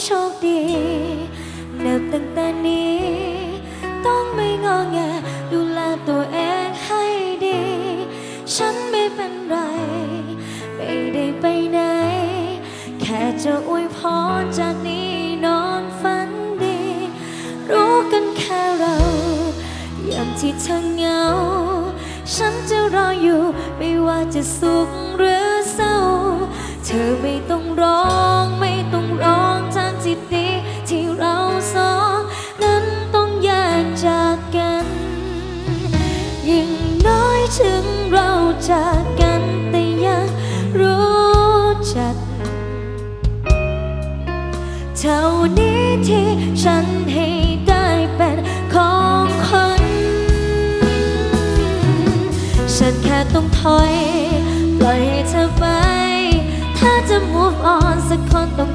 โชคดีนับตั้งแต่นี้ ต้องไม่งอแงดูแลตัวเองให้ดี ฉันไม่เป็นไร ไม่ได้ไปไหน แค่จะอวยพรจากนี้นอนฝันดี รู้กันแค่เรายามที่เธอเหงา ฉันจะรออยู่ไม่ว่าจะสุขหรือเศร้า เธอไม่ต้องรอ ดีที่เราสองนั้นต้องแยกจากกัน ยิ่งน้อยถึงเราจากกันแต่ยังรู้จัก เท่านี้ที่ฉันให้ได้เป็นของคนฉันแค่ต้องถอย ปล่อยให้เธอไป ถ้าจะ move on สักคนต้อง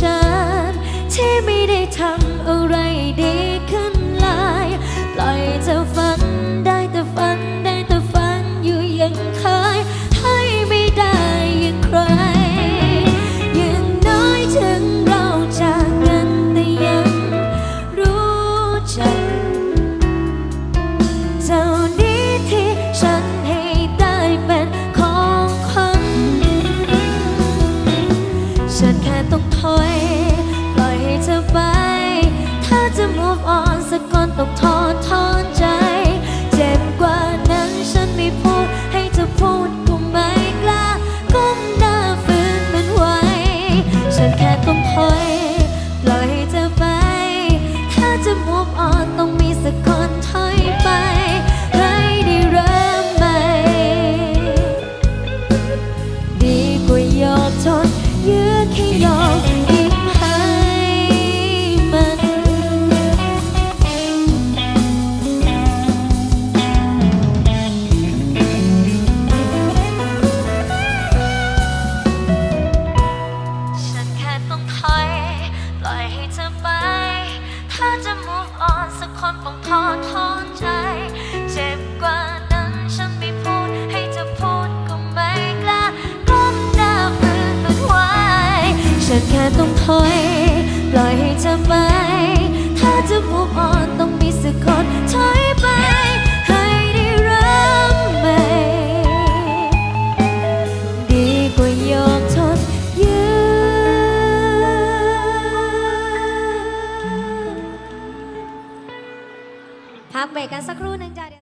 ก็ on คนต้องทอทอนใจ เจ็บกว่านั้นฉันไม่พูด ให้เธอพูดก็ไม่กล้าก้มหน้าฝืนมันไว้ ฉันแค่ต้องถอย ปล่อยให้เธอ พักเบกันสักครู่หนึ่งจ้ะ